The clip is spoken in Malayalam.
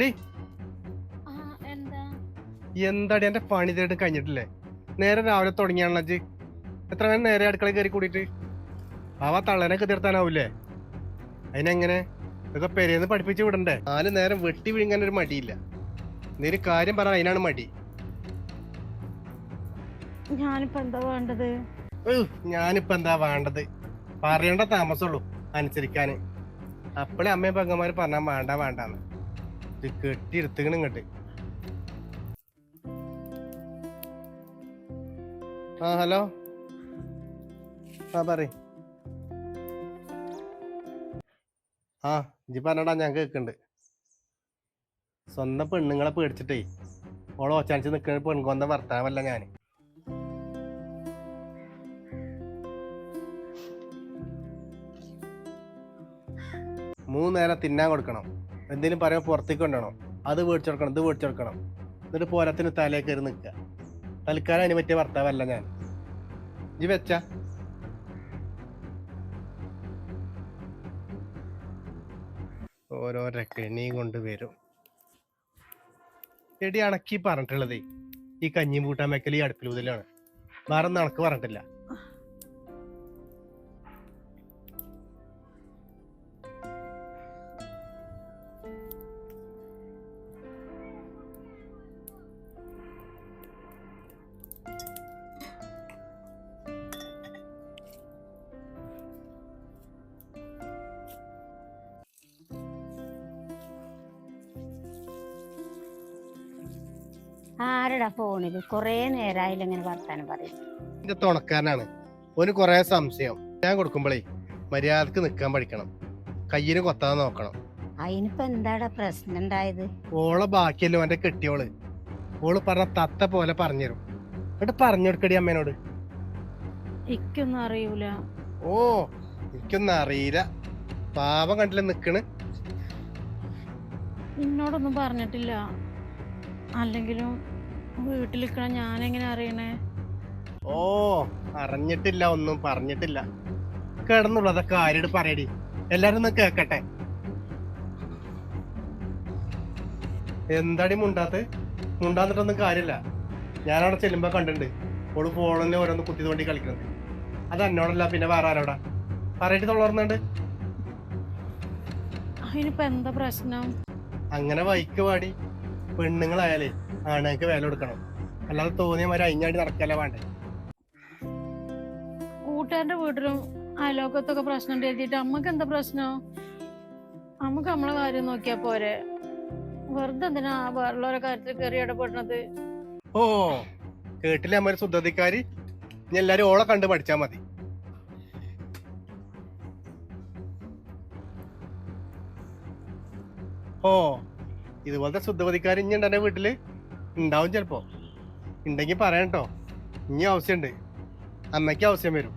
ഡേ. എന്താടി എന്റെ പണി തേടും കഴിഞ്ഞിട്ടില്ലേ? നേരെ രാവിലെ തുടങ്ങിയാണല്ലോ അജ് എത്ര നേരം നേരെ അടുക്കള കയറി കൂടിയിട്ട്? അവ തള്ളനൊക്കെ തീർത്താനാവൂലേ അതിനെങ്ങനെ? ഇതൊക്കെ പെരേന്ന് പഠിപ്പിച്ച് വിടണ്ടേ? നാല് നേരം വെട്ടി വിഴുങ്ങാൻ ഒരു മടിയില്ല. എന്തെങ്കിലും കാര്യം പറ അതിനാണ് മടി. ഞാനിപ്പോ എന്താ വേണ്ടത്? പറയണ്ട ഞാനിപ്പോ എന്താ വേണ്ടത്? പറയേണ്ട താമസമുള്ളൂ അനുസരിക്കാന്. അപ്പോഴേ അമ്മയും പെങ്ങന്മാര് പറഞ്ഞാ വേണ്ട വേണ്ടാന്ന്. ഇത് കെട്ടി എടുത്തുകണ് ഇങ്ങോട്ട്. ആ ഹലോ. ആ പറ ആ ഇജ്ജി പറഞ്ഞടാ ഞാൻ കേൾക്കുന്നുണ്ട് സ്വന്തം പെണ്ണുങ്ങളെ പേടിച്ചിട്ടേ ഓളെ ഒച്ചാനിച്ച് നിൽക്കുന്ന പെൺകൊന്ന ഭർത്താവല്ല ഞാൻ മൂന്നേരം തിന്നാൻ കൊടുക്കണം. എന്തെങ്കിലും പറയാൻ പുറത്തേക്ക് കൊണ്ടുപോകണം അത് മേടിച്ചെടുക്കണം ഇത് മേടിച്ചെടുക്കണം എന്നിട്ട് പോരാത്തിന് തലേ കയറി നിൽക്കുക. തൽക്കാലം അതിന് പറ്റിയ ഭർത്താവല്ല ഞാൻ. ഇനി വെച്ച. ഓരോ രക്കണി കൊണ്ട് വരും. എടി അണക്കി പറഞ്ഞിട്ടുള്ളതേ ഈ കഞ്ഞി കൂട്ടാൻ വെക്കൽ ഈ അടുപ്പിലൂതലാണ് വേറെ ഒന്നും അണക്ക് പറഞ്ഞിട്ടില്ല. ആരടാ ഫോണിൽ കൊറേ നേരായില്ല ഇങ്ങനെ വർത്താനം പറയും എന്റെ തുണക്കാരനാണ്. ഓന് കുറെ സംശയം. ഞാൻ കൊടുക്കുമ്പോഴേ മര്യാദയ്ക്ക് നിക്കാൻ പഠിക്കണം. കയ്യിന് കൊത്താതെ നോക്കണം. അതിനിപ്പോ എന്താടാ പ്രശ്നം ഉണ്ടായത്? ഓളെ ബാക്കിയല്ലോ എന്റെ കെട്ടിയോൾ. ഓൾ പറഞ്ഞ തത്ത പോലെ പറഞ്ഞുതരും. എന്നിട്ട് പറഞ്ഞു കൊടുക്കടി അമ്മേനോട്. എനിക്കൊന്നും അറിയൂല. ഓ എനിക്കൊന്നും അറിയില്ല. പാവം കണ്ടില്ല നിക്കണ്. നിന്നോടൊന്നും പറഞ്ഞിട്ടില്ല. അല്ലെങ്കിലും വീട്ടിൽ നിൽക്കണം ഞാൻ എങ്ങനെ അറിയണേ? ഓ അറിഞ്ഞിട്ടില്ല ഒന്നും പറഞ്ഞിട്ടില്ല. കിടന്നുള്ളതൊക്കെ ആരോട് പറയടി? എല്ലാരും ഒന്ന് കേക്കട്ടെ. എന്താടി മുണ്ടാത്ത്? മുണ്ടാന്നിട്ടൊന്നും കാര്യമില്ല. ഞാനവിടെ ചെല്ലുമ്പോ കണ്ടിട്ടുണ്ട്. ഓൾ ഫോണിൽ ഓരോന്ന് കുത്തി തോണ്ടി കളിക്കുന്നത് അത് എന്നോടല്ല പിന്നെ വേറെ ആരോടാ? പറയിട്ട് തൊള്ളർന്നുണ്ട്. അതിനിപ്പോ എന്താ പ്രശ്നം? അങ്ങനെ വൈക്ക് പാടി പെണ്ണുങ്ങളായാലേ ആണുങ്ങൾക്ക് വില കൊടുക്കണം. അല്ലാതെ തോന്നിയമാര് അയിഞ്ഞാടി നടക്കല്ല വേണ്ടേ. കൂട്ടുകാരന്റെ വീട്ടിലും അയലോക്കത്തൊക്കെ പ്രശ്നം ഉണ്ട് എഴുതിയിട്ട് അമ്മയ്ക്ക് എന്താ പ്രശ്നം? അമ്മയ്ക്ക് നമ്മളെ കാര്യം നോക്കിയാ പോരെ. വെറുതെ എന്തിനാ വേറുള്ളവരെ കാര്യത്തിൽ കയറി ഇടപെടണത് ഓ കേട്ടില്ല അമ്മ സുദ്ധതിക്കാരി? ഇനി എല്ലാരും ഓളെ കണ്ട് പഠിച്ചാ മതി. ഓ ഇതുപോലത്തെ ശുദ്ധവതിക്കാരി ഇനി ഉണ്ട് എന്റെ വീട്ടിൽ? ഉണ്ടാവും ചിലപ്പോ. ഉണ്ടെങ്കി പറയട്ടോ ഇനി ആവശ്യമുണ്ട് അമ്മയ്ക്ക് ആവശ്യം വരും.